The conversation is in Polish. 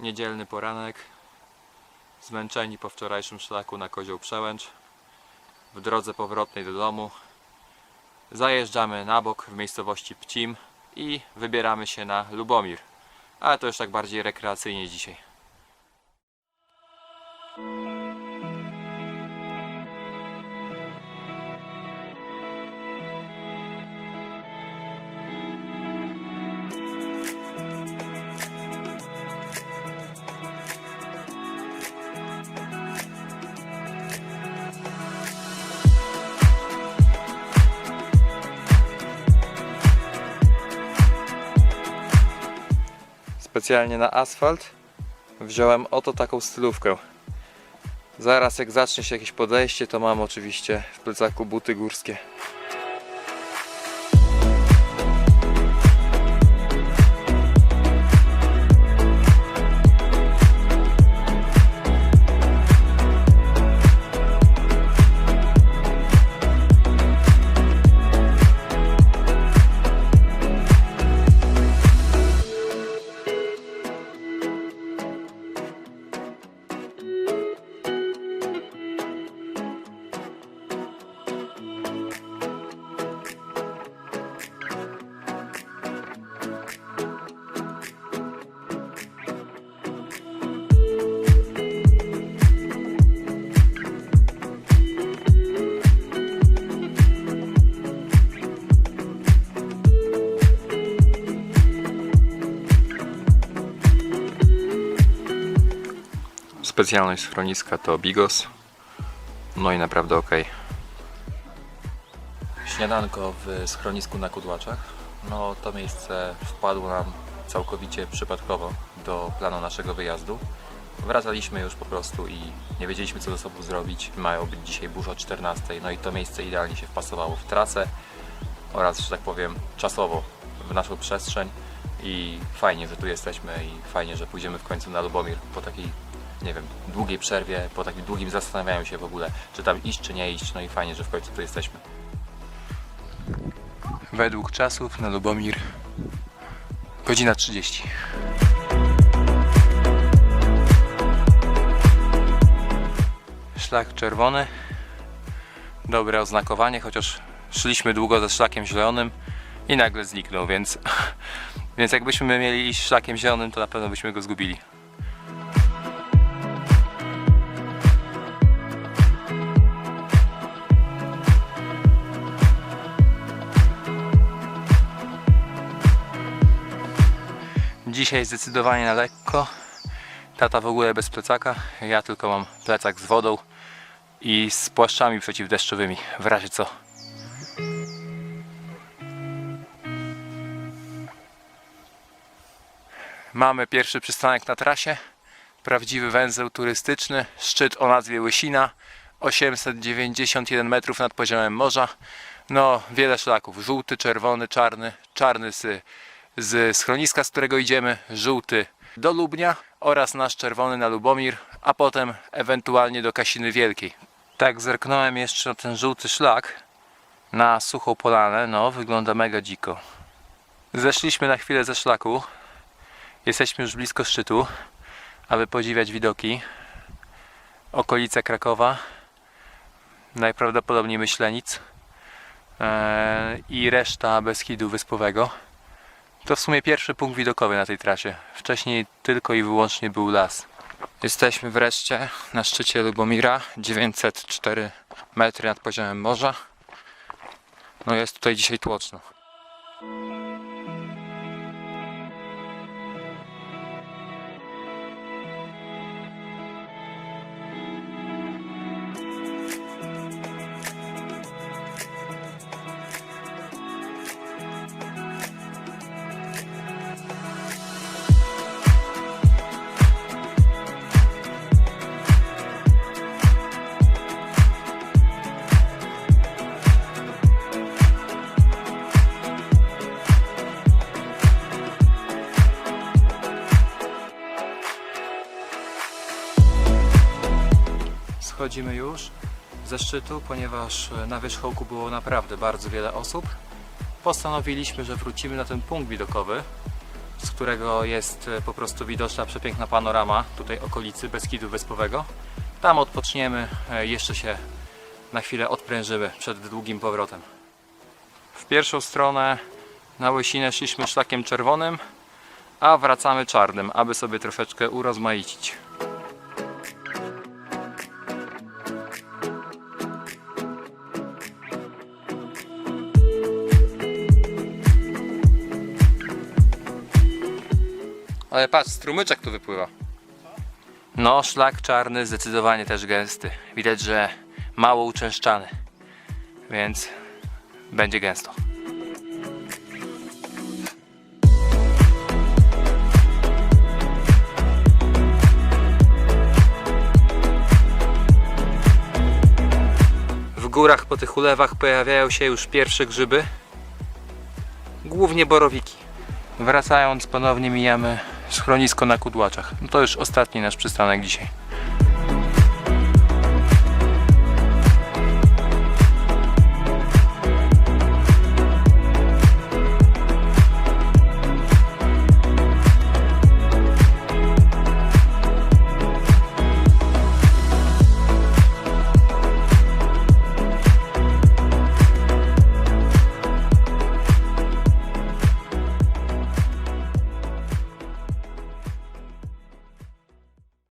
Niedzielny poranek. Zmęczeni po wczorajszym szlaku na Kozioł Przełęcz. W drodze powrotnej do domu. Zajeżdżamy na bok w miejscowości Pcim i wybieramy się na Lubomir. Ale to już tak bardziej rekreacyjnie dzisiaj. Specjalnie na asfalt wziąłem oto taką stylówkę. Zaraz jak zacznie się jakieś podejście, to mam oczywiście w plecaku buty górskie. Specjalność schroniska to Bigos. No i naprawdę ok. Śniadanko w schronisku na Kudłaczach. No to miejsce wpadło nam całkowicie przypadkowo do planu naszego wyjazdu. Wracaliśmy już po prostu i nie wiedzieliśmy co ze sobą zrobić. Mają być dzisiaj burza o 14, no i to miejsce idealnie się wpasowało w trasę oraz, że tak powiem, czasowo w naszą przestrzeń i fajnie, że tu jesteśmy i fajnie, że pójdziemy w końcu na Lubomir po takiej, nie wiem, długiej przerwie, po takim długim zastanawianiu się w ogóle, czy tam iść, czy nie iść, no i fajnie, że w końcu tu jesteśmy. Według czasów na Lubomir godzina 30. Szlak czerwony. Dobre oznakowanie, chociaż szliśmy długo ze szlakiem zielonym i nagle zniknął, więc, więc jakbyśmy mieli iść szlakiem zielonym, to na pewno byśmy go zgubili. Dzisiaj zdecydowanie na lekko. Tata w ogóle bez plecaka. Ja tylko mam plecak z wodą i z płaszczami przeciwdeszczowymi, w razie co. Mamy pierwszy przystanek na trasie. Prawdziwy węzeł turystyczny. Szczyt o nazwie Łysina. 891 metrów nad poziomem morza. No, wiele szlaków. Żółty, czerwony, czarny. Czarny z, z schroniska, z którego idziemy. Żółty do Lubnia oraz nasz czerwony na Lubomir, a potem ewentualnie do Kasiny Wielkiej. Tak, zerknąłem jeszcze na ten żółty szlak na suchą polanę. No, wygląda mega dziko. Zeszliśmy na chwilę ze szlaku. Jesteśmy już blisko szczytu, aby podziwiać widoki. Okolice Krakowa, najprawdopodobniej Myślenic eee, i reszta Beskidu Wyspowego. To w sumie pierwszy punkt widokowy na tej trasie. Wcześniej tylko i wyłącznie był las. Jesteśmy wreszcie na szczycie Lubomira, 904 metry nad poziomem morza. No jest tutaj dzisiaj tłoczno. Schodzimy już ze szczytu, ponieważ na wierzchołku było naprawdę bardzo wiele osób. Postanowiliśmy, że wrócimy na ten punkt widokowy, z którego jest e, po prostu widoczna przepiękna panorama tutaj okolicy Beskidu Wyspowego. Tam odpoczniemy, e, jeszcze się na chwilę odprężymy przed długim powrotem. W pierwszą stronę na Łysinę szliśmy szlakiem czerwonym, a wracamy czarnym, aby sobie troszeczkę urozmaicić. Ale patrz, strumyczek tu wypływa. No, szlak czarny zdecydowanie też gęsty. Widać, że mało uczęszczany, więc będzie gęsto. W górach po tych ulewach pojawiają się już pierwsze grzyby, głównie borowiki. Wracając ponownie mijamy schronisko na Kudłaczach. No to już ostatni nasz przystanek dzisiaj.